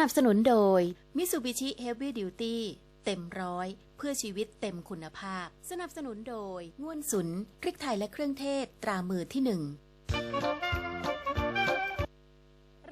นับสนุนโดย Mitsubishi Heavy Duty เต็มร้อย เพื่อชีวิตเต็มคุณภาพ สนับสนุนโดยง่วนสุนพริกไทยและเครื่องเทศตรามือที่หนึ่ง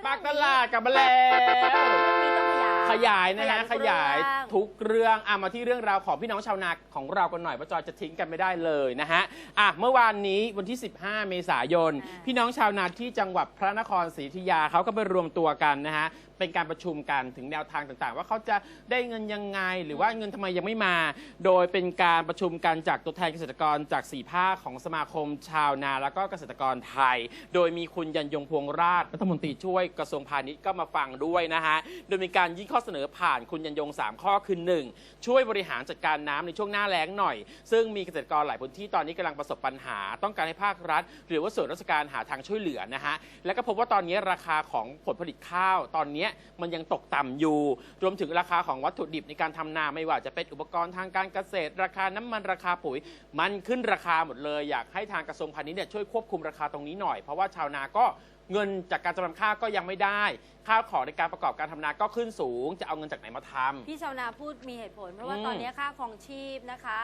ปากตลาดกลับมาแล้วเรื่องนี้ต้องขยายขยายนะฮะทุกขยายเรื่อง ทุกเรื่องอะมาที่เรื่องราวของพี่น้องชาวนาของเรากันหน่อยว่าจอยจะทิ้งกันไม่ได้เลยนะฮะอะเมื่อวานนี้วันที่ 15 เมษายนอ่าพี่น้องชาวนาที่จังหวัดพระนครศรีอยุธยาเขาก็ไปรวมตัวกันนะฮะเป็นการประชุมกันถึงแนวทางต่างๆ ว่าเขาจะได้เงินยังไง หรือว่าเงินทำไมยังไม่มา โดยเป็นการประชุมกันจากตัวแทนเกษตรกรจากสี่ภาคของสมาคมชาวนาแล้วก็เกษตรกรไทย โดยมีคุณยันยงพวงราชรัฐมนตรีช่วยกระทรวงพาณิชย์ก็มาฟังด้วยนะฮะโดยมีการยื่นข้อเสนอผ่านคุณยันยง 3 ข้อคือ 1 ช่วยบริหารจัดการน้ำในช่วงหน้าแล้งหน่อย ซึ่งมีเกษตรกรหลายพื้นที่ตอนนี้กำลังประสบปัญหา ต้องการให้ภาครัฐ หรือว่าส่วนราชการหาทางช่วยเหลือนะฮะแล้วก็พบว่าตอนนี้ราคาของผลผลิตข้าวตอนนี้มันยังตกต่ำอยู่ รวมถึงราคาของวัตถุดิบในการทำนาไม่ว่าจะเป็นอุปกรณ์ทางการเกษตร ราคาน้ำมันราคาปุ๋ย มันขึ้นราคาหมดเลย อยากให้ทางกระทรวงพาณิชย์เนี่ยช่วยควบคุมราคาตรงนี้หน่อยเพราะว่าชาวนาก็ เงินจากการจำนำข้าวก็ยังไม่ได้ ข้าวของในการประกอบการทำนาก็ขึ้นสูง จะเอาเงินจากไหนมาทำ พี่ชาวนาพูดมีเหตุผล เพราะว่าอืม ตอนนี้ค่าครองชีพนะคะ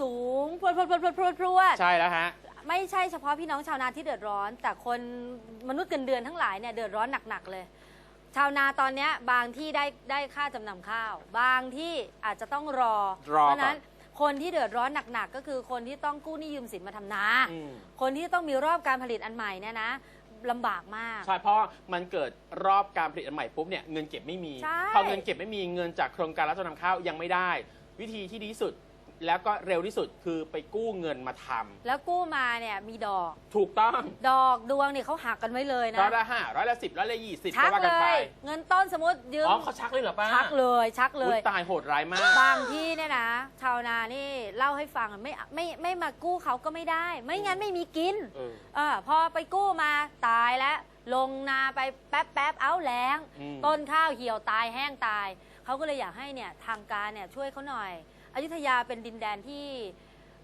สูงพรวดพรวดพรวดพรวดพรวดใช่แล้วฮะ ไม่ใช่เฉพาะพี่น้องชาวนาที่เดือดร้อน แต่คนมนุษย์เงินเดือนทั้งหลายเนี่ยเดือดร้อนหนักๆเลย ชาวนาตอนเนี้ยบางที่ได้ได้ค่าจำนำข้าว บางที่อาจจะต้องรอรอเพราะฉะนั้นคนที่เดือดร้อนหนักๆก็คือคนที่ต้องกู้หนี้ยืมสินมาทำนา อืม คนที่ต้องมีรอบการผลิตอันใหม่เนี่ยนะ ลำบากมาก ใช่เพราะมันเกิดรอบการผลิตอันใหม่ปุ๊บเนี่ยเงินเก็บไม่มีใช่ พอเงินเก็บไม่มีเงินจากโครงการรับจำนำข้าวยังไม่ได้ วิธีที่ดีที่สุด แล้วก็เร็วที่สุดคือไปกู้เงินมาทำแล้วกู้มาเนี่ยมีดอก ถูกต้องดอกดวงเนี่ยเขาหักกันไว้เลยนะร้อยละห้าร้อยละสิบร้อยละยี่สิบชัก็กว่าเลกันไป ย เงินต้นสมมติยืมอ๋อเขาชักเลยเหรอป้าชักเลยชักเลอุ๊ย ยตายโหดร้ายมาก บางที่เนี่ยนะ ชาวนานี่เล่าให้ฟังไม่ไม่ไม่มากู้เขาก็ไม่ได้ ไม่งั้นไม่มีกิน เออ เออพอไปกู้มาตายแล้วลงนาไปแป๊บแป๊บๆเอาแล้งอืมต้นข้าวเหี่ยวตายแห้งตาย เขาก็เลยอยากให้เนี่ยทางการเนี่ยช่วยเขาหน่อย อยุธยาเป็นดินแดนที่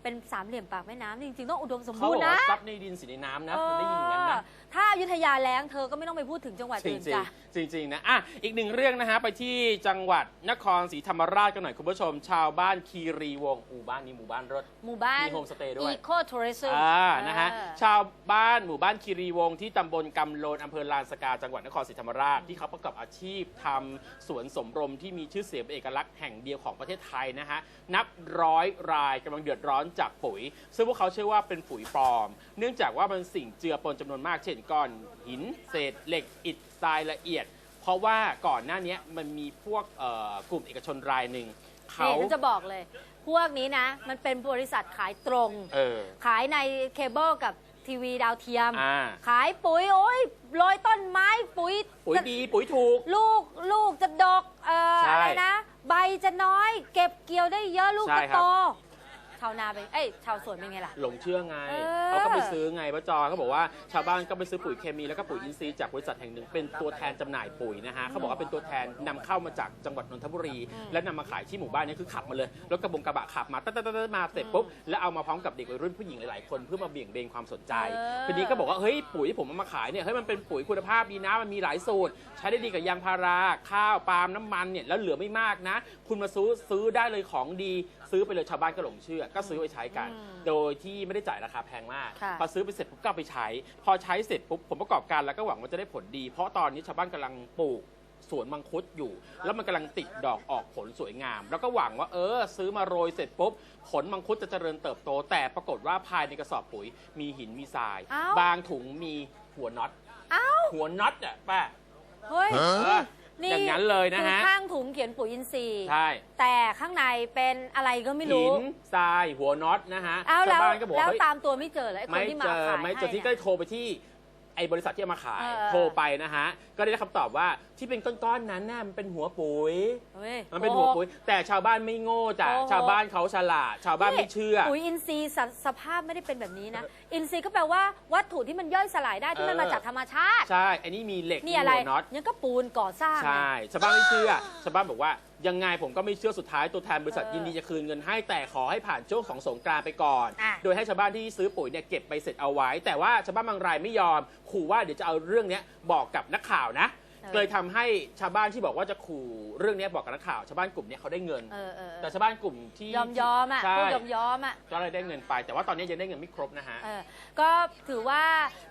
เป็นสามเหลี่ยมปากแม่น้ำจริงๆต้องอุดมสมเขาบูบรอกณ์นะ ว่าซับในดินสีในน้ำนะมันได้ยินอย่างนั้นนะ เออถ้าอยุธยาแล้งเธอก็ไม่ต้องไปพูดถึงจังหวัดจริอื่งนจริงจ้ะจริงจริงๆนะอะอีกหนึ่งเรื่องนะฮะ ไปที่จังหวัดนครศรีธรรมราชกันหน่อยคุณผู้ชม ชาวบ้านคีรีวงศ์หมู่บ้านนี้หมู่บ้านรถ หมู่บ้านมีโฮมสเตย์ด้วย Eco Tourism อ่านะฮะเออชาวบ้านหมู่บ้านคีรีวงศ์ที่ตำบลกำโลนอำเภอลานสกาจังหวัดนครศรีธรรมราชที่เขาประกอบอาชีพทำสวนสมรมที่มีชื่อเสียงเป็นเอกลักษณ์แห่งเดียวของประเทศไทยนะฮะนับร้อยรายกำลังเดือดร้อนจากปุ๋ย ซึ่งพวกเขาเชื่อว่าเป็นปุ๋ยปลอม เนื่องจากว่ามันสิ่งเจือปนจำนวนมากเช่นก้อนหิน เศษเหล็กอิฐทรายละเอียด เพราะว่าก่อนหน้านี้มันมีพวกเอ่อกลุ่มเอกชนรายหนึ่งเขานี่ฉันจะบอกเลย พวกนี้นะ มันเป็นบริษัทขายตรงเออขายในเคเบิลกับทีวีดาวเทียมอ่าขายปุ๋ยโอ้ยโรยต้นไม้ปุ๋ย ปุ๋ยดีปุ๋ยถูก ลูกลูกจะดกเอ่อใช่อะไรนะ ใบจะน้อย เก็บเกี่ยวได้เยอะลูกใช่จะครับโต ชาวนาเป็นเอ้ยชาวสวนเป็นไงล่ะ หลงเชื่อไงเออ เขาก็ไปซื้อไงป้าจอเขาบอกว่าชาวบ้านก็ไปซื้อปุ๋ยเคมีแล้วก็ปุ๋ยอินทรีย์จากบริษัทแห่งหนึ่งเป็นตัวแทนจำหน่ายปุ๋ยนะฮะเขาบอกว่าเป็นตัวแทนนำเข้ามาจากจังหวัดนนทบุรี และนำมาขายที่หมู่บ้านนี้คือขับมาเลยรถกระบงกระบะขับมาตัดๆๆมาเสร็จปุ๊บแล้วเอามาพร้อมกับเด็กวัยรุ่นผู้หญิงหลายๆคนเพื่อมาเบี่ยงเบนความสนใจเออทีนี้ก็บอกว่าเฮ้ยปุ๋ยที่ผมเอามาขายเนี่ยเฮ้ยมันเป็นปุ๋ยคุณภาพดีนะมันมีหลายสูตร ใช้ได้ดีกับยางพาราข้าวปาล์มน้ำมันเนี่ยแล้วเหลือไม่มากนะ คุณมาซื้อซื้อได้เลยของดี ซื้อไปเลยชาวบ้านก็หลงเชื่อก็ซื้อไปใช้กันอืมโดยที่ไม่ได้จ่ายราคาแพงมาก ค่ะพอซื้อไปเสร็จปุ๊บก็เอาไปใช้ พอใช้เสร็จปุ๊บผลประกอบการแล้วก็หวังว่าจะได้ผลดี เพราะตอนนี้ชาวบ้านกำลังปลูกสวนมังคุดอยู่ แล้วมันกำลังติดดอกออกผลสวยงาม แล้วก็หวังว่าเออ ซื้อมาโรยเสร็จปุ๊บผลมังคุดจะเจริญเติบโต แต่ปรากฏว่าภายในกระสอบปุ๋ย มีหินมีทรายเอ้าบางถุงมีหัวน็อต เอ้าหัวน็อตอะป้า เฮ้ย เออ อย่างนั้นเลยนะฮะคือข้างถุงเขียนปุ๋ยอินทรีย์ใช่แต่ข้างในเป็นอะไรก็ไม่หิรู้นทรายหัวน็อตนะฮะเอาชาแล้ววบ้านก็บอกแล้วว่าเฮ้ยตามตัวไม่เจอเลยไอ้คนไม่ที่มาเจอขายไม่เจอให้ที่ก็เนี่ยโทรไปที่ไอ้บริษัทที่เอามาขายเออโทรไปนะฮะ ก็ได้คำตอบว่าที่เป็นก้อนๆนั้นน่ะมันเป็นหัวปุ๋ยเฮ้ยมันเป็นหัวปุ๋ย แต่ชาวบ้านไม่โง่จ้ะโอ้โหชาวบ้านเขาฉลาด ชาวบ้านไม่เชื่อ ปุ๋ยอินทรีย์สสภาพไม่ได้เป็นแบบนี้นะ อินทรีย์ก็แปลว่าวัตถุที่มันย่อยสลายได้ที่มันเออมาจากธรรมชาติ ใช่ อันนี้มีเหล็กนี่มีอะไรหัวน็อต ยังก็ปูนก่อสร้างใช่ชาวบ้านไม่เชื่อชาวบ้านบอกว่ายังไงผมก็ไม่เชื่อสุดท้ายตัวแทนบริษัทเออยินดีจะคืนเงินให้แต่ขอให้ผ่านช่วงของสงกรานต์ไปก่อน อะ โดยให้ชาวบ้านที่ซื้อปุ๋ยเนี่ยเก็บไปเสร็จเอาไว้ แต่ว่าชาวบ้านบางรายไม่ยอมขู่ว่าเดี๋ยวจะเอาเรื่องเนี้ยบอกกับนักข่าวนะออ เลยทำให้ชาวบ้านที่บอกว่าจะขู่เรื่องนี้บอกกับนักข่าวชาวบ้านกลุ่มนี้เขาได้เงิน เออเออเอแต่อชาวบ้านกลุ่มที่ยอมยอมอะใช่พูดยอมยอมอะ ก็เลยได้เงินไป แต่ว่าตอนนี้ยังได้เงินไม่ครบนะฮะ เออก็ถือว่า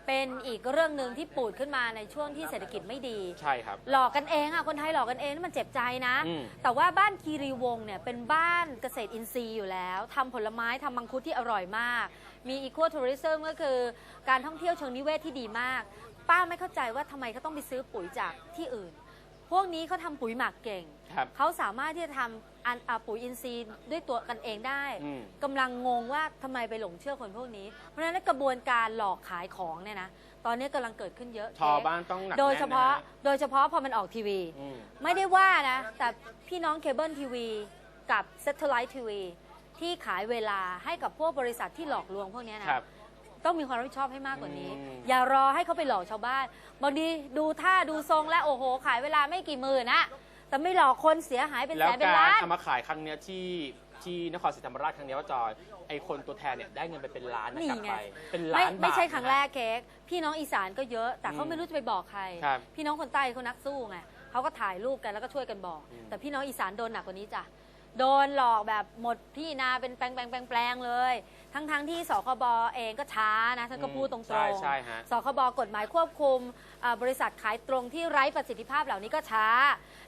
เป็นอีกเรื่องหนึ่งที่ปูดขึ้นมาในช่วงที่เศรษฐกิจไม่ดี ใช่ครับ หลอกกันเองอะคนไทยหลอกกันเองนี่มันเจ็บใจนะ อืม แต่ว่าบ้านคีรีวงศ์เนี่ยเป็นบ้านเกษตรอินทรีย์อยู่แล้วทำผลไม้ทำมังคุดที่อร่อยมาก มีอีโคทัวริซึมก็คือการท่องเที่ยวเชิงนิเวศที่ดีมาก ป้าไม่เข้าใจว่าทำไมเขาต้องไปซื้อปุ๋ยจากที่อื่น พวกนี้เขาทำปุ๋ยหมักเก่ง ครับ เขาสามารถที่จะทำอันอ่าปุ๋ยอินทรีย์ด้วยตัวกันเองได้อืม กำลังงงว่าทำไมไปหลงเชื่อคนพวกนี้ เพราะฉะนั้นกระบวนการหลอกขายของเนี่ยนะตอนนี้กำลังเกิดขึ้นเยอะชอบ้านต้องหนักโดยเฉพาะแน่นนโดยเฉพาะพอมันออกทีวี อืม ไม่ได้ว่านะ แต่พี่น้องเคเบิลทีวีกับ Satellite TV ที่ขายเวลาให้กับพวกบริษัทที่หลอกลวงพวกเนี้ยนะครับ ต้องมีความรับผิดชอบให้มากกว่านี้ อืม อย่ารอให้เขาไปหลอกชาวบ้านบางทีดูท่าดูทรงแล้วโอ้โห ขายเวลาไม่กี่หมื่นนะแต่ไม่หลอกคนเสียหายเป็นแล้แสวนเป็นการล้าน เอามาขายครั้งเนี้ยที่ที่นครศรีธรรมราชครั้งเนี้ยว่าจอยไอคนตัวแทนเนี่ยได้เงินไปเป็นล้านนะนี่กลับไง ไปเป็นไม่ล้านบาท ไม่ใช่ครั้งแรนะกเค้กพี่น้องอีสานก็เยอะ แต่เขาอืมไม่รู้จะไปบอกใคร ครับพี่น้องคนใต้เขานักสู้ไงเขาก็ถ่ายรูปกันแล้วก็ช่วยกันบอก อืม แต่พี่น้องอีสานโดนหนักกว่านี้จ้ะโดนหลอกแบบหมดที่นาเป็นแปลงแปลงแปลงแปลงเลย ทั้งทั้งที่สคบเองก็ช้านะท่านก็พูดตรงใช่ๆใช่ฮะสคบกฎหมายควบคุมอ่าบริษัทขายตรงที่ไร้ประสิทธิภาพเหล่านี้ก็ช้า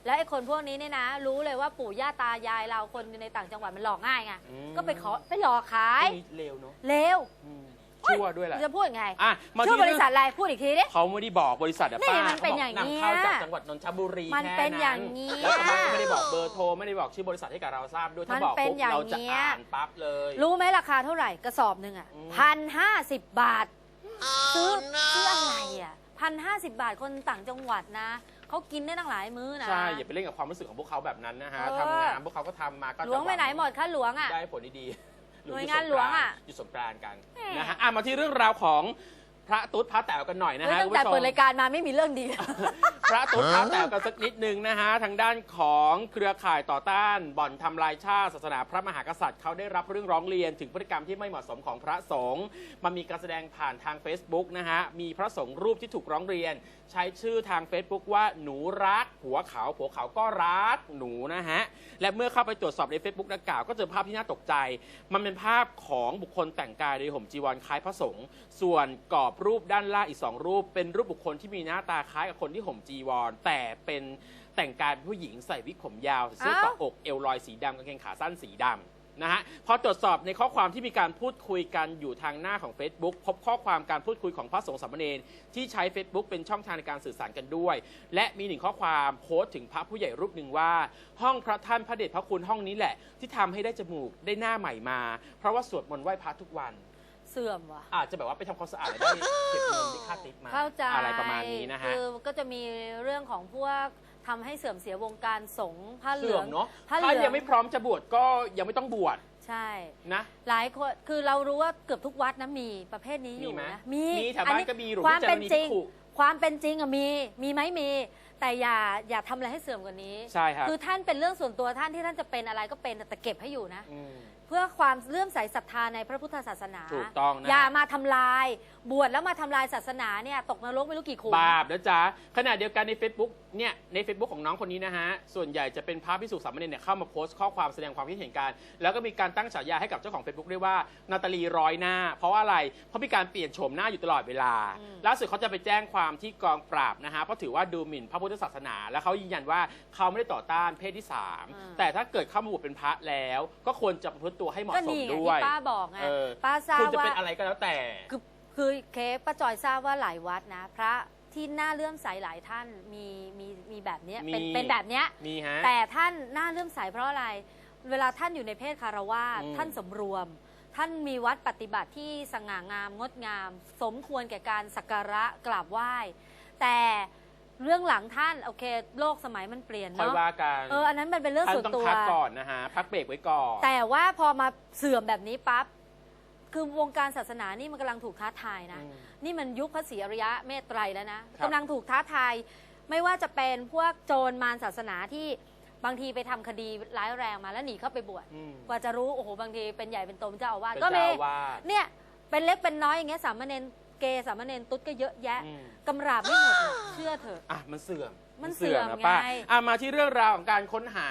แล้วไอ้คนพวกนี้เนี่ยนะ รู้เลยว่าปู่ย่าตายายเราคนในต่างจังหวัดมันหลอกง่ายไงอืม ก็ไปขอไปหลอกขายพวกนี้เร็วเนาะเลวอืม ชั่วด้วยแหละจะพูดยังไงอะมาชื่ที่อบริษัทอะไรพูดอีกทีดิ เขาไม่ได้บอกบริษัทอะนี่ป้ามันเป็นอย่างขบกเงี้ยนำเข้าจากจังหวัดนนทบุรีมันแค่เป็นอย่างเงี้ยแล้วชาวบ้านก็ไม่ได้บอกเบอร์โทรไม่ได้บอกชื่อบริษัทให้กับเราทราบด้วยถ้ามันบอกเป็นปุ๊บอย่างเราจะเงี้ย อ่านปั๊บเลย รู้ไหมราคาเท่าไหร่กระสอบหนึ่งอะอืม พันห้าสิบบาทซื้อซื้ออะไรอะพันห้าสิบบาทคนต่างจังหวัดนะเขากินได้ตั้งหลายมื้อนะ ใช่อย่าไปเล่นกับความรู้สึกของพวกเขาแบบนั้นนะฮะเออ ทำงานพวกเขาก็ทำมาก็หลวงไปไหนหมดคะหลวงอะ ได้ผลดีๆ หน่วยงานหลวงอะอยู่สงกรานต์กันแหม่นะฮะอะมาที่เรื่องราวของพระตุ๊ดพระแต๋วกันหน่อยนะเฮ้ยฮะตั้งคุณแต่ผู้ชม เปิดรายการมาไม่มีเรื่องดี พระตุ๊ดพระแต๋วกันสักนิดหนึ่งนะฮะ ทางด้านของเครือข่ายต่อต้านบ่อนทำลายชาติศาสนาพระมหากษัตริย์เขาได้รับเรื่องร้องเรียนถึงพฤติกรรมที่ไม่เหมาะสมของพระสงฆ์มันมีการแสดงผ่านทาง Facebook นะฮะ มีพระสงฆ์รูปที่ถูกร้องเรียนใช้ชื่อทาง Facebook ว่าหนูรักผัวเขาผัวเขาก็รักหนูนะฮะ และเมื่อเข้าไปตรวจสอบใน Facebook ดังกล่าวก็เจอภาพที่น่าตกใจ มันเป็นภาพของบุคคลแต่งกายโดยห่มจีวรคล้ายพระสงฆ์ส่วนกรอบรูปด้านล่างอีกสองรูป เป็นรูปบุคคลที่มีหน้าตาคล้ายกับคนที่ห่มจีวร แต่เป็นแต่งกายเป็นผู้หญิงใส่วิกผมยาวใส่เสื้ออ้าวเกาะอกเอวลอยสีดำกางเกงขาสั้นสีดำ นะฮะพอตรวจสอบในข้อความที่มีการพูดคุยกันอยู่ทางหน้าของ Facebook พบข้อความการพูดคุยของพระสงฆ์สามเณรที่ใช้ Facebook เป็นช่องทางในการสื่อสารกันด้วย และมีหนึ่งข้อความโพสต์ถึงพระผู้ใหญ่รูปหนึ่งว่า ห้องพระท่านพระเดชพระคุณห้องนี้แหละ ที่ทำให้ได้จมูกได้หน้าใหม่มา เพราะว่าสวดมนต์ไหว้พระทุกวันเสื่อมว่ะอาจจะแบบว่าไปทำความสะอาดแล้วได้เก็บเงินได้ค่าติปมาเข้าใจอะไรประมาณนี้นะฮะคือก็จะมีเรื่องของพวก ทำให้เสื่อมเสียวงการสงฆ์ผ้าเหลืเสื่อองมเนาะผ้าเหถ้าลืองยังไม่พร้อมจะบวชก็ยังไม่ต้องบวชใช่ นะ หลายคนคือเรารู้ว่าเกือบทุกวัดนะมีประเภทนี้อยู่มีไหมนะมีมีแถวบ้านอัก็มีหลวงความพี่เจเป็รินญมีจริงภิกขุ ความเป็นจริงอะมีมีไหมมี แต่อย่าอย่าทำอะไรให้เสื่อมกว่านี้ ใช่ครับคือท่านเป็นเรื่องส่วนตัวท่านที่ท่านจะเป็นอะไรก็เป็นแต่เก็บให้อยู่นะ ม เพื่อความเลื่อมใสศรัทธาในพระพุทธศาสนาถูกต้องนะอย่ามาทำลาย บวชแล้วมาทำลายศาสนาเนี่ยตกนรกไม่รู้กี่ขุม บาปนะจ๊ะขณะเดียวกันใน Facebook เนี่ยใน Facebook ของน้องคนนี้นะฮะ ส่วนใหญ่จะเป็นพระพิสุสามเณรเนี่ยเข้ามาโพสต์ข้อความแสดงความคิดเห็นกัน แล้วก็มีการตั้งฉายาให้กับเจ้าของ Facebook ด้วยว่านาตาลีร้อยหน้า เพราะว่าอะไร เพราะมีการเปลี่ยนโฉมหน้าอยู่ตลอดเวลาอืม ล่าสุดเขาจะไปแจ้งความที่กองปราบนะฮะเพราะถือว่าดูหมิ่นพระพุทธศาสนา และเขายืนยันว่าเขาไม่ได้ต่อต้านเพศที่สามแต่ถ้าเกิดเข้ามาบวชเป็นพระแล้ว ก็ควรจะประพฤติตัวให้เหมาะก็สมนี่ไงด้วยที่ป้าบอกไงเออป้าทราบคุณจะว่า เป็นอะไรก็แล้วแต่ คือคือเคกป้าจอยทราบว่าหลายวัดนะ พระที่น่าเลื่อมใสหลายท่านมีมีมีแบบเนี้ยเป็นมี เป็นแบบเนี้ยมีฮะ แต่ท่านน่าเลื่อมใสเพราะอะไร เวลาท่านอยู่ในเพศคารวาสอืม ท่านสำรวม ท่านมีวัดปฏิบัติที่สง่างามงดงาม สมควรแก่การสักการะกราบไหว้ แต่ เรื่องหลังท่านโอเค โลกสมัยมันเปลี่ยนค่อยเนาะว่ากันเอออันนั้นมันเป็นเรื่องท่านส่วนต้องตัวพักก่อนนะฮะ พักเบรกไว้ก่อน แต่ว่าพอมาเสื่อมแบบนี้ปั๊บคือวงการศาสนานี่มันกำลังถูกท้าทายนะ อืมนี่มันยุคพระศรีอริยะเมตไตรแล้วนะครับ กำลังถูกท้าทาย ไม่ว่าจะเป็นพวกโจรมารศาสนาที่บางทีไปทำคดีร้ายแรงมาแล้วหนีเข้าไปบวชอืมกว่าจะรู้โอ้โหบางทีเป็นใหญ่เป็นโตเป็นเจ้าอาวาสเป็นก็มีเจ้าอาวาส เนี่ยเป็นเล็กเป็นน้อยอย่างเงี้ยสามเณร เกย์สามเณรตุ๊ดก็เยอะแยะอืม กำราบไม่หมดหรอกเชื่อเถอะ อะมันเสื่อมมันเสื่อมนะไงป้าอะมาที่เรื่องราวของการค้นหา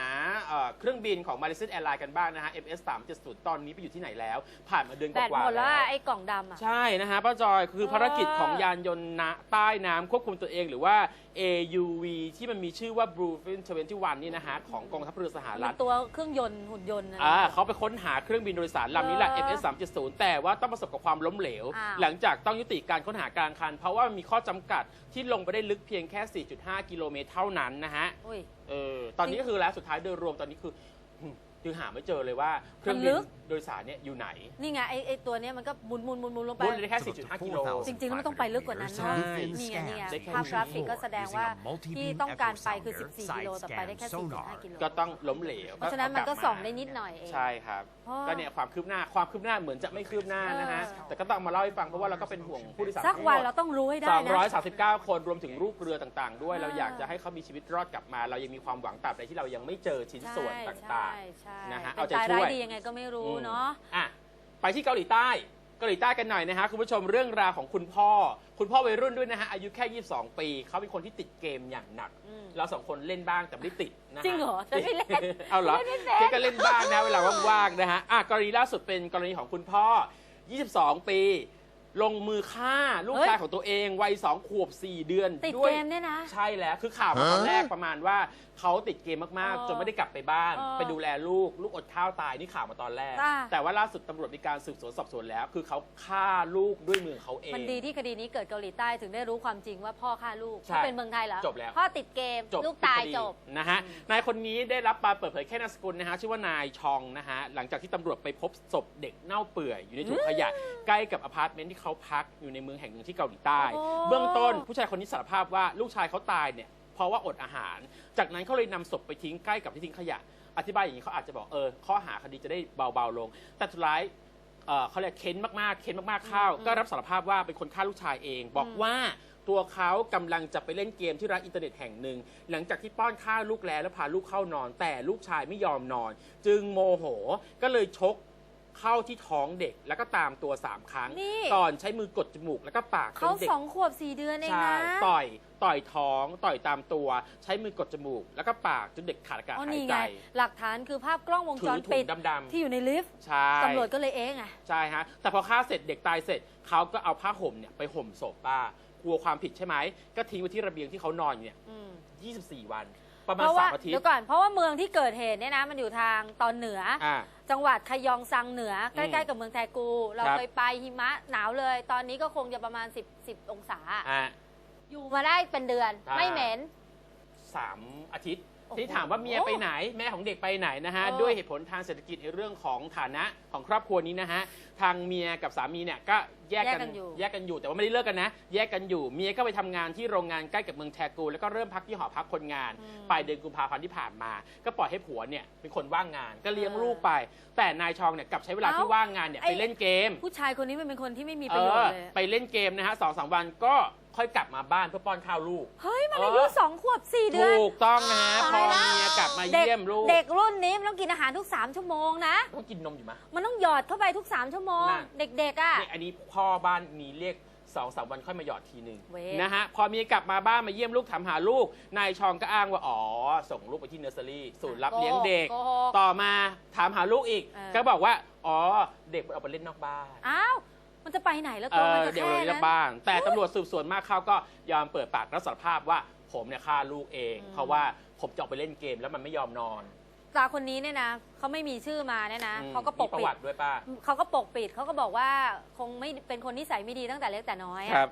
เอ่อเครื่องบินของมาเลเซียแอร์ไลน์กันบ้างนะฮะ MS 370ตอนนี้ไปอยู่ที่ไหนแล้ว ผ่านมาเดือนกแบตว่าหมดๆแล้วแล้ว อะไอ้กล่องดำอะ ใช่นะฮะป้าจอยคือเออ ภารกิจของยานยนต์นะใต้น้ำควบคุมตัวเองหรือว่า AUV ที่มันมีชื่อว่า Bluefin 21นี่นะฮะของกองทัพเรือสหรัมัฐ นตัวเครื่องยนต์หุ่นยนต์นะ อ่าเขาไปค้นหาเครื่องบินโดยสารลำนี้แหละ เออ MS 370แต่ว่าต้องประสบกับความล้มเหลว อ้าวหลังจากต้องยุติการค้นหากลางคัน เพราะว่ามีข้อจำกัด ที่ลงไปได้ลึกเพียงแค่ 4.5 กิโลเมตรเท่านั้นนะฮะ อุ้ย เออ ตอนนี้ก็คือแล้วสุดท้ายโดยรวมตอนนี้คือ หึคือหาไม่เจอเลยว่าเครื่องบิมันลึนกโดยสารเนี่ยอยู่ไหนนี่ไงไอ้ไอ้ตัวเนี้ยมันก็หมุนหมุนหมุนหมุนลงไป บุนได้แค่ 4.5 กิโล จริงๆแล้วมันต้องไปลึกกว่านั้นเนอะนี่ไงนี่ไงได้แค่ภาพนี้กราฟิกก็แสดงว่าที่ต้องการไปคือ 14 กิโลแต่ไปได้แค่ 4.5 กิโลก็ต้องล้มเหลว เพราะฉะนั้นมันก็ส่องได้นิดหน่อยเอง ใช่ครับ อ๋อก็เนี่ยความคืบหน้าความคืบหน้าเหมือนจะไม่คืบหน้านะฮะ เออ แต่ก็ต้องมาเล่าให้ฟังเพราะว่าเราก็เป็นห่วงผู้โดยสารสักทั้งหมวันด เราต้องรู้ให้ได้นะ 239 คนรวมถึงลูกเรือต่างๆ ด้วยอ่าเราอยากจะให้เขามีชีวิตรอดกลับมา เรายังมีความหวังตราบใดที่เรายังไม่เจอชิ้นส่วนต่างใช่ใช่นะฮะเป็เอานใจตายช่วยร้ายดียังไงก็ไม่ๆรู้อืมเนาะ อะไปที่เกาหลีใต้ เกาหลีใต้กันหน่อยนะฮะคุณผู้ชมเรื่องราวของคุณพ่อ คุณพ่อวัยรุ่นด้วยนะฮะอายุแค่ 22 ปี เขาเป็นคนที่ติดเกมอย่างหนัก อืมเราสองคนเล่นบ้างแต่ไม่ได้ติดนะฮะจริงเหรอฉันไม่เล่น เอาเหรอไม่ได้เล่นเจ๊ก็เล่นบ้างนะเวลาว่างๆนะฮะอะกรณีล่าสุดเป็นกรณีของคุณพ่อ 22 ปี ลงมือฆ่าลูกเฮ้ย ชายของตัวเองวัย2ขวบ 4 เดือนติดด้วย เกมเนี่ยนะ ใช่แล้ว คือข่าวมาตอนแรกประมาณว่า เขาติดเกมมาก เออๆ จนไม่ได้กลับไปบ้าน เออไปดูแลลูก ลูกอดข้าวตายนี่ข่าวมาตอนแรก จ้าแต่ว่าล่าสุดตำรวจมีการสืบสวนสอบสวนแล้ว คือเขาฆ่าลูกด้วยมือเขาเอง มันดีที่คดีนี้เกิดเกาหลีใต้ถึงได้รู้ความจริงว่าพ่อฆ่าลูกใช่ถ้าเป็นเมืองไทยเหรอจบแล้ว พ่อติดเกม จบลูกตายคดีจบ นะฮะนายคนนี้ได้รับการเปิดเผยแค่นามสกุลนะฮะชื่อว่านายชองนะฮะหลังจากที่ตำรวจไปพบศพเด็กเน่าเปื่อยอยู่ในถุงขยะใกล้กับอพาร์ตเมนต์ที่เขาพักอยู่ในเมืองแห่งหนึ่งที่เกาหลีใต้ โอ้ เบื้องต้นผู้ชายคนนี้สารภาพว่าลูกชายเขาตายเนี่ย เพราะว่าอดอาหาร จากนั้นเขาเลยนำศพไปทิ้งใกล้กับที่ทิ้งขยะ อธิบายอย่างนี้เขาอาจจะบอกเออข้อหาคดีจะได้เบาๆลง แต่สุดท้ายเอ่อเขาเรียกเค้นมากๆเค้นมากๆเข้าอืมก็รับสารภาพว่าเป็นคนฆ่าลูกชายเอง บอกอืมว่าตัวเขากำลังจะไปเล่นเกมที่ร้านอินเทอร์เน็ตแห่งหนึ่ง หลังจากที่ป้อนข้าวลูกแล้วแล้วพาลูกเข้านอน แต่ลูกชายไม่ยอมนอน จึงโมโหก็เลยชกเข้าที่ท้องเด็กแล้วก็ตามตัวสามครั้งนี่ ก่อนใช้มือกดจมูกแล้วก็ปากจเขานเด็ก สองขวบสี่เดือนเองใช่นะ ต่อย ต่อยท้อง ต่อยตามตัว ใช้มือกดจมูก แล้วก็ปากจนเด็กขาดอากาศอ๋อหายนี่ใจ ไง หลักฐานคือภาพกล้องวงถืจอรถุปิงดดำที่อยู่ในลิฟต์ๆใช่ ตำรวจก็เลยเอ๊ะไง ใช่ฮะ แต่พอฆ่าเสร็จเด็กตายเสร็จเขาก็เอาผ้าห่มเนี่ยไปห่มศพป้ากลัวความผิดใช่ไหม ก็ทิ้งไว้ที่ระเบียงที่เขานอนอยู่เนี่ย อืม 24 วัน ประเพมาณราะว่าสามอาทิตเดี๋ยย์วก่อนเพราะว่าเมืองที่เกิดเหตุเนี่ยนะมันอยู่ทางตอนเหนือออ่า จังหวัดคยองซังเหนือใกอืล้มๆกับเมืองแทกู เราครับ เคยไปหิมะหนาวเลย ตอนนี้ก็คงจะประมาณ 10 10 องศา อ่า อยู่มาได้เป็นเดือนอ่าไม่เหม็น สามอาทิตย์โอ้โหที่ถามว่าเมียไปไหน แม่ของเด็กไปไหนนะฮะ เออ ด้วยเหตุผลทางเศรษฐกิจในเรื่องของฐานะของครอบครัวนี้นะฮะ ทางเมียกับสามีเนี่ยก็แยกกันแยกกันอยู่ แยกกันอยู่แต่ว่าไม่ได้เลิกกันนะ แยกกันอยู่เมียก็ไปทำงานที่โรงงานใกล้กับเมืองแทกูแล้วก็เริ่มพักที่หอพักคนงาน ปลายเดือนกุมภาพันธ์ที่ผ่านมา ก็ปล่อยให้ผัวเนี่ยเป็นคนว่างงาน ก็เลี้ยงลูกไป แต่นายชองเนี่ยกลับใช้เวลาที่ว่างงานเนี่ยไปเล่นเกม ผู้ชายคนนี้มันเป็นคนที่ไม่มีปเอระโยชอน์เลย ไปเล่นเกมนะฮะสองสามวันก็ ค่อยกลับมาบ้านเพื่อป้อนข้าวลูก เฮ้ย มันเอออายุสองขวบสี่เดือน ถูกต้องนะฮะพอตายแล้ว เมียกลับมาเด็กเยี่ยมลูกเด็กรุ่นนี้มันต้องกินอาหารทุก 3 ชั่วโมงนะ ต้องกินนมอยู่ไหมมันต้องหยอดเข้าไปทุก 3 ชั่วโมงนั่นเด็ก ๆ อะ นี่อันนี้พ่อบ้านมีเรียกสองสามวันค่อยมาหยอดทีหนึ่งเว้ย นะฮะพอเมียกลับมาบ้านมาเยี่ยมลูกถามหาลูกนายชองก็อ้างว่าอ๋อส่งลูกไปที่เนอร์เซอรี่ศูนย์รับเลี้ยงเด็กโกหกต่อมาถามหาลูกอีกเออ ก็บอกว่า อ๋อ เด็กมันเอาไปเล่นนอกบ้าน อ้าวมัน จะไปไหนแล้วเอตัวมันอจะเด็กแค่มันเล่นนนั้อนกบ้านแต่ตำรวจสืบสวนมากเข้าก็ยอมเปิดปากรับสารภาพว่าผมเนี่ยฆ่าลูกเอง อืม เพราะว่าผมจะออกไปเล่นเกมแล้วมันไม่ยอมนอนตาคนนี้เนี่ยนะเขาไม่มีชื่อมาเนี่ยนะอืมเขาก็ปกมีประปิวัดติด้วยป้าเขาก็ปกปิดเขาก็บอกว่าคงไม่เป็นคนนิสัยไม่ดีตั้งแต่เล็กแต่น้อยอะครับ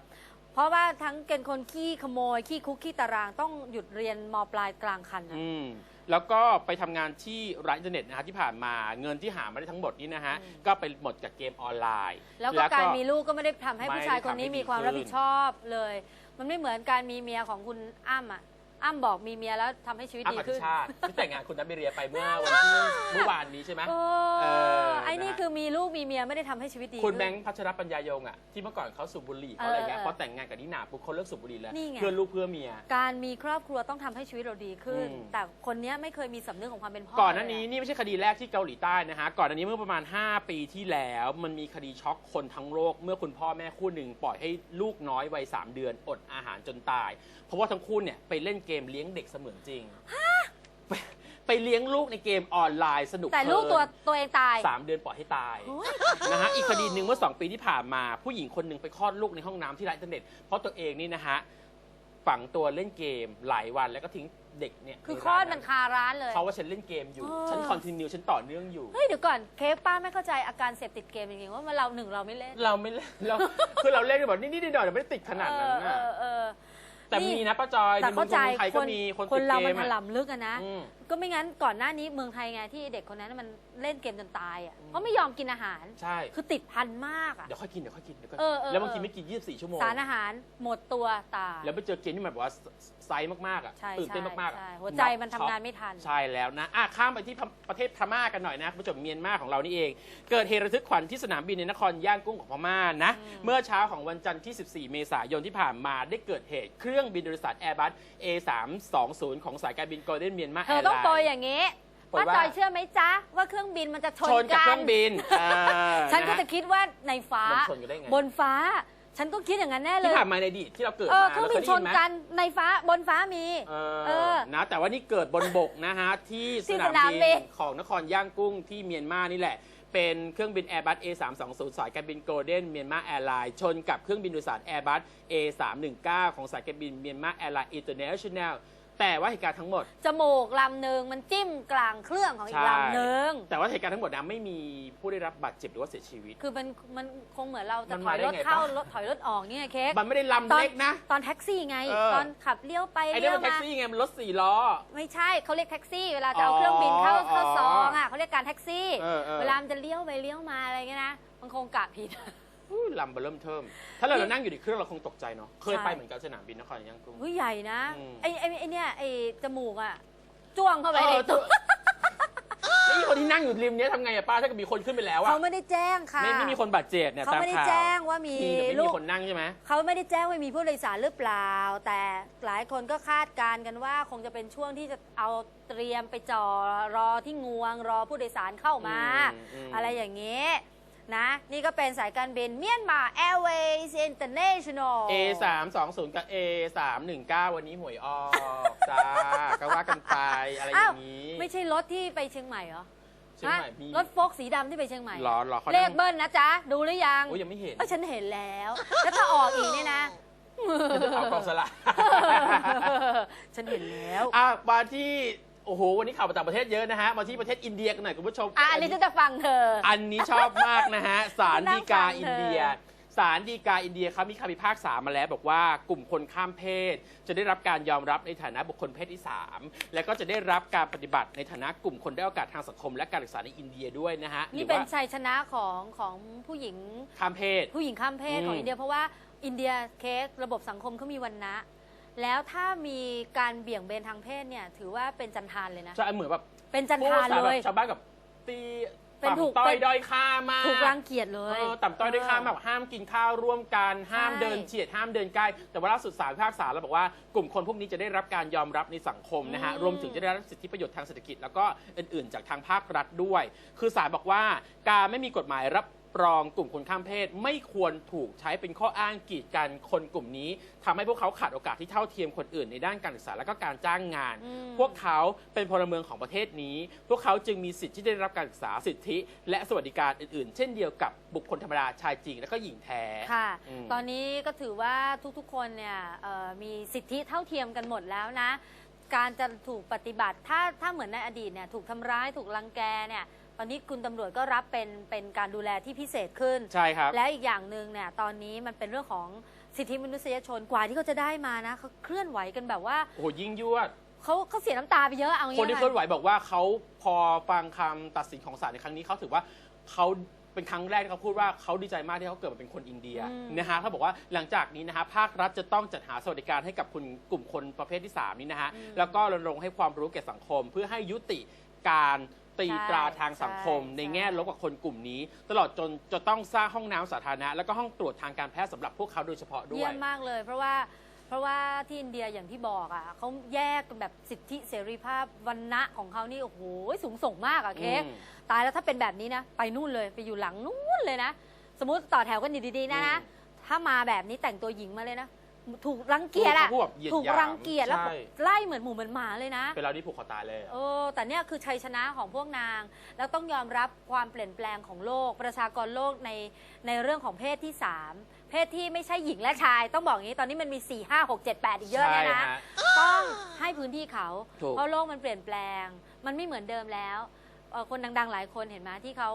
เพราะว่าทั้งเป็นคนขี้ขโมยขี้คุกขี้ตารางต้องหยุดเรียนมปลายกลางคันอะอืมแล้วก็ไปทำงานที่ร้านอินเทอร์เน็ตนะฮะที่ผ่านมาเงินที่หามาได้ทั้งหมดนี้นะฮะอืมก็ไปหมดจากเกมออนไลน์ แล้วก็การมีลูกก็ไม่ได้ทำให้ไม่ผู้ชายคนนี้ได้ทำให้มีความดีขึ้นรับผิดชอบเลย มันไม่เหมือนการมีเมียของคุณอ้ำอะ อ้ำบอกมีเมียแล้วทำให้ชีวิตอ้ำดีอธิขึ้น ชาติที่แต่งงานคุณนัทเบเรียไปเมื่อวันที่เมื่อวานนี้ใช่ไหม เอเอออไอ้นี่นะคือมีลูกมีเมียไม่ได้ทำให้ชีวิตดีคุณขึ้นแบงค์พัชรปัญญายงอะที่เมื่อก่อนเขาสูบบุหรี่เขาอะไรเงี้ยเออพอแต่งงานกับนิน่าปุ๊บเขาเลิกสูบบุหรี่แล้วนี่ไง เพื่อลูกเพื่อเมีย การมีครอบครัวต้องทำให้ชีวิตเราดีขึ้น อืม แต่คนเนี้ยไม่เคยมีสำนึกของความเป็นพ่อก่อนหน้านี้เลยะ นี่ไม่ใช่คดีแรกที่เกาหลีใต้นะฮะ ก่อนหน้านี้เมื่อประมาณ 5 ปีที่แล้ว มันมีคดีช็อกคนทั้งโลก เมื่อคุณพ่อแม่คู่หนึ่งปล่อยให้ลูกน้อยวัย 3 เดือนอดอาหารจนตาย เพราะว่าทั้งคู่เนี่ยไปเล่นเกกมเลี้ยงเด็กเสมือนจริง ไปไปเลี้ยงลูกในเกมออนไลน์สนุกแต่ลูกเพตัวลินตัวเองตาย สามเดือนปล่อยให้ตายโอ้ยนะฮะ อีกคดีหนึ่งเมื่อสองปีที่ผ่านมา ผู้หญิงคนหนึ่งไปคลอดลูกในห้องน้ำที่ร้านอินเทอร์เน็ต เพราะตัวเองนี่นะฮะ ฝังตัวเล่นเกมหลายวันแล้วก็ทิ้งเด็กเนี่ยคือในคลอดร้มันคาร้านเลยเพราะว่าฉันเล่นเกมอยู่ เออ ฉันคอนติเนียฉันต่อเนื่องอยู่ เฮ้ย เดี๋ยวก่อน เค้กป้าไม่เข้าใจอาการเสพติดเกมจริงๆว่ามันเราหนึ่งเราไม่เล่นเราไม่เล่นเรา คือเราเล่นแบบนิดๆหน่อยๆแต่ไม่ได้ติดขนาดนั้นเอนะอเออเออ แต่มีนะป้าจอยแต่ในเมือเข้างใจไทยคก็นมีคนคนติดเราเกมันมถอะ ล่ำลึกอะนะ อืม ก็ไม่งั้นก่อนหน้านี้เมืองไทยไงที่เด็กคนนั้นมันเล่นเกมจนตายอะเพราะไม่ยอมกินอาหาร ใช่ คือติดพันมากอะ เดี๋ยวค่อยกินเดี๋ยวค่อยกินเดี๋ยวค่อยเออเออ แล้วบางทีไม่กิน 24 ชั่วโมง สารอาหารหมดตัวตายแล้วไปเจอเกมที่มันแบบว่าไซส์มากๆอะใช่ตื่นเต้นใช่มากๆอะใช่หัวใจมันทำงานไม่ทัน ใช่แล้วนะอะข้ามไปที่พประเทศพม่ากันหน่อยนะคุณผู้ชมเมียนมาของเรานี่เอง เกิดเหตุระทึกขวัญที่สนามบินในนครย่างกุ้งของพม่านะ เมื่อเช้าของวันจันทร์ที่ 14 เมษายนที่ผ่านมาได้เกิดเหตุเครื่องบินบริษัท Airbus A320 ของสายการบิน Golden Myanmar เธอต้อง Airlines โปรยอย่างนี้โปรยป้าว่าจอยเชื่อไหมจ๊ะ ว่าเครื่องบินมันจะชนชนกับกัเคนรื่องบินเออฉันก็นะจะคิดว่าในฟ้า มันชนกันได้ไง บนฟ้า ฉันก็คิดอย่างนั้นแน่เลที่ยผ่านมาในอดีตที่เราเกิดเออมาเครื่องบินาชได้นยิไหมกันในฟ้าบนฟ้ามี เอเอออนะแต่ว่านี่เกิดบนบกนะฮะ ที่สที่นาสนามมบิบินน ของนครย่างกุ้งที่เมียนมานี่แหละ เป็นเครื่องบิน Airbus A320 สายการบิน Golden Myanmar Airlines ชนกับเครื่องบินโดยสาร Airbus A319 ของสายการบิน Myanmar Airlines International แต่ว่าเหตุการณ์ทั้งหมด จมูกลำหนึ่งมันจิ้มกลางเครื่องของอีกใช่ ลำหนึ่งแต่ว่าเหตุการณ์ทั้งหมดนะไม่มีผู้ได้รับบาดเจ็บหรือว่าเสียชีวิต คือมันมันคงเหมือนเราจะมันถมาอยได้รถไงเข้าปะ รถถอยรถออกเนี่ยเค้กมันไม่ได้ลำตอนเล็กนะ ตอนแท็กซี่ไง เออ ตอนขับเลี้ยวไปไอ้นี่เลี้ยมัวนแท็กมา ซี่ไงมันรถสี่ล้อ ไม่ใช่เขาเรียกแท็กซี่ เวลาจะเอาอ๋อเครื่องบินเข้าเข้าอ๋อซองอะเขาเรียกการแท็กซี่ เออเออ เวลามันจะเลี้ยวไปเลี้ยวมาอะไรเงี้ยนะ มันคงกะผิด อุ้ยลำเบอร์เริ่มเทิม ถ้าเรานั่งอยู่ในเครื่องเราคงตกใจเนาะ เคยใช่ไปเหมือนกันสนามบินนครย่างกุ้ง เฮ้ยใหญ่นะอืม ไอ้ไอ้ไอ้เนี่ยไอ้จมูกอะจ้วงเข้าไปเอในอตัวแล้วอีคนที่นั่งอยู่ริมเนี้ยทำไงอะป้าถ้าเกิดมีคนขึ้นไปแล้วอะเขาไม่ได้แจ้งค่ะไม่ไม่มีคนบาดเจ็บเนี่ยเขาตามไม่ได้ข่าวแจ้งว่ามีมีแต่ไม่ลูมีกคนนั่งใช่ไหม เขาไม่ได้แจ้งว่ามีผู้โดยสารหรือเปล่า แต่หลายคนก็คาดการณ์กันว่า คงจะเป็นช่วงที่จะเอาเตรียมไปจอรอที่งวงรอผู้โดยสารเข้ามา อืมอืม อะไรอย่างนี้ นะนี่ก็เป็นสายการบินเมียนมา Airways International A 3 2 0กับ A 3 1 9วันนี้หวยออกจ้าก็ว่ากันไปอะไรออ้าวย่างนี้ไม่ใช่รถที่ไปเชียงใหม่เหรอเชียงใหม่ฮะมีรถโฟกสีดำที่ไปเชียงใหม่หรอหรอเขาเลนั่ขงเบิ้ลนะจ๊ะ ดูหรือยังโอ้ยยังไม่เห็นเอ้ยฉันเห็นแล้วแล้วถ้าออกอีกเนี่ยนะจะเอากองสลากฉันเห็นแล้วอะมาที่โอ้โห วันนี้ข่าวต่างประเทศเยอะนะฮะ มาที่ประเทศอินเดียกันหน่อยคุณผู้ชมอะอันนี้ฉันจะฟังเธอ อันนี้ชอบมากนะฮะสารดีกานั่งฟังเธออิอินเดียสารดีกาอินเดียเขามีคำพิพากษามาแล้ว บอกว่ากลุ่มคนข้ามเพศ จะได้รับการยอมรับในฐานะบุคคลเพศที่ 3 และก็จะได้รับการปฏิบัติในฐานะกลุ่มคนได้อยโอกาสทางสังคม และการศึกษาในอินเดียด้วยนะฮะหนี่รือเป็นว่าชัยชนะของของผู้หญิงข้ามเพศ ผู้หญิงข้ามเพศของอืมอินเดียเพราะว่าอินเดียเค้กระบบสังคมเขามีวันนะ แล้วถ้ามีการเบี่ยงเบนทางเพศเนี่ยถือว่าเป็นจันทานเลยนะจะเหมือนแบบเป็นจันพูดทานภาษาเลแบบยชาวบ้านกับตีเป็นถูกต่ำต้อเป็ยน ด้อยค่ามากถูกรังเกียจเลยเออต่ำต้อยด้อยค่ามากห้ามกินข้าวร่วมกัน ห้ามใช่ เดินเฉียดห้ามเดินใกล้ แต่ว่าล่าสุดศาลพิพากษาแล้วบอกว่ากลุ่มคนพวกนี้จะได้รับการยอมรับในสังคมนะฮะอืมรวมถึงจะได้รับสิทธิประโยชน์ทางเศรษฐกิจ แล้วก็อื่นๆ จากทางภาครัฐด้วย คือศาลบอกว่าการไม่มีกฎหมายรับ รองกลุ่มคนข้ามเพศ ไม่ควรถูกใช้เป็นข้ออ้างกีดกันคนกลุ่มนี้ทำให้พวกเขาขาดโอกาสที่เท่าเทียมคนอื่นในด้านการศึกษาและก็การจ้างงานอืมพวกเขาเป็นพลเมืองของประเทศนี้ พวกเขาจึงมีสิทธิ์ที่ได้รับการศึกษาสิทธิ และสวัสดิการอื่นๆ เช่นเดียวกับบุคคลธรรมดาชายจริงและก็หญิงแท้ค่ะอืมตอนนี้ก็ถือว่าทุกๆคนเนี่ยเอ่อมีสิทธิเท่าเทียมกันหมดแล้วนะ การจะถูกปฏิบัติถ้าถ้าเหมือนในอดีตเนี่ยถูกทำร้ายถูกรังแกเนี่ยต อนนี้คุณตำรวจก็รับเป็นเป็นการดูแลที่พิเศษขึ้น ใช่ครับ และอีกอย่างหนึ่งเนี่ยตอนนี้มันเป็นเรื่องของสิทธิมนุษยชนกว่าที่เขาจะได้มานะเขาเคลื่อนไหวกันแบบว่าโอ้โหยิ่งยวด เขาเขาเสียน้ำตาไปเยอะเอาคนงี้ที่เคลื่อนไหวบอกว่าเขาพอฟังคำตัดสินของศาลในครั้งนี้เขาถือว่าเขาเป็นครั้งแรกที่เขาพูดว่าเขาดีใจมากที่เขาเกิดมาเป็นคนอินเดียนะฮะเขาบอกว่าหลังจากนี้นะฮะภาครัฐจะต้องจัดหาสวัสดิการให้กับคุณกลุ่มคนประเภทที่ 3 นี้นะฮะแล้วก็รณรงค์ให้ความรู้แก่สังคมเพื่อให้ยุติการ ตีตราทางสังคมในแง่ลบกับคนกลุ่มนี้ ตลอดจนจะต้องสร้างห้องน้ำสาธารณะ แล้วก็ห้องตรวจทางการแพทย์สำหรับพวกเขาโดยเฉพาะด้วเยี่ยย มมากเลย เพราะว่าเพราะว่าที่อินเดียอย่างที่บอกอะเขาแยกกันแบบสิทธิเสรีภาพวันณะของเขานี่โอ้โหสูงส่งมากอะเค้กอืมตายแล้วถ้าเป็นแบบนี้นะ ไปนู่นเลยไปอยู่หลังนู่นเลยนะ สมมติต่อแถวกันอยู่ดีๆนะนะอืมถ้ามาแบบนี้แต่งตัวหญิงมาเลยนะ ถูกรังเกียจอะเขาพูดแบบเหยียดถูกหยามรังเกียจแล้วใช่ ไล่เหมือนหมูเหมือนหมาเลยนะ เป็นเราที่ผูกคอตายเลยอะเออแต่เนี่ยคือชัยชนะของพวกนาง แล้วต้องยอมรับความเปลี่ยนแปลงของโลก ประชากรโลกในในเรื่องของเพศที่ 3 เพศที่ไม่ใช่หญิงและชาย ต้องบอกอย่างนี้ตอนนี้มันมี 4 5 6 7 8 อีกเยอะเนี่ยนะใช่ฮะต้องให้พื้นที่เขา ถูก เพราะโลกมันเปลี่ยนแปลง มันไม่เหมือนเดิมแล้วเอ่อคนดังๆ หลายคนเห็นไหมที่เขา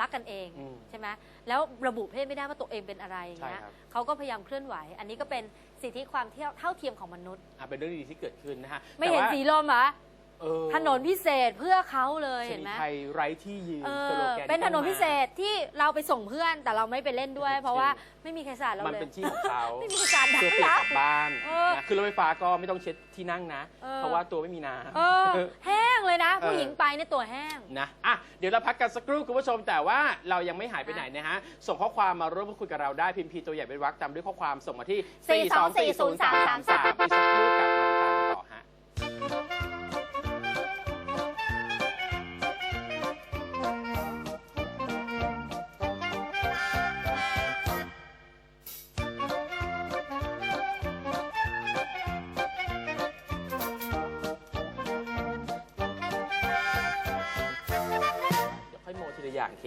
รักกันเองอืมใช่ไหมแล้วระบุเพศไม่ได้ว่าตัวเองเป็นอะไรอย่างเงี้ยใช่ครับ เขาก็พยายามเคลื่อนไหว อันนี้ก็เป็น สิทธิความเท่าเท่าเทียมของมนุษย์ อะเป็นเรื่องดีๆที่เกิดขึ้นนะฮะไม่เห็นแต่ว่า สีลมเหรอ เออถนนพิเศษเพื่อเขาเลยชเห็นนีไหมไทยไร้ที่ยืนเอสโลอแกนเป็นถนนที่พิเศษที่เราไปส่งเพื่อนแต่เราไม่ไปเล่นด้วย เพราะว่าไม่มีใครสาดเรามันเลย เป็นที่ของเขาไม่มีใครสาดตัวน้ำเปียกเรากลับบ้านเออนะคือรถไฟฟ้าก็ไม่ต้องเช็ดที่นั่งนะ เออ เพราะว่าตัวไม่มีน้ำเออแห้งเลยนะเออผู้หญิงไปในยตัวแห้ง นะอะเดี๋ยวเราพักกันสักครู่คุณผู้ชม แต่ว่าเรายังไม่หายไปไหนนะฮะ ส่งข้อความมาร่วมพูดคุยกับเราได้พิมพ์พีตัวใหญ่เป็นวรรคตามด้วยข้อความส่งมาที่ 4240333ไปสักครู่กลับมา เ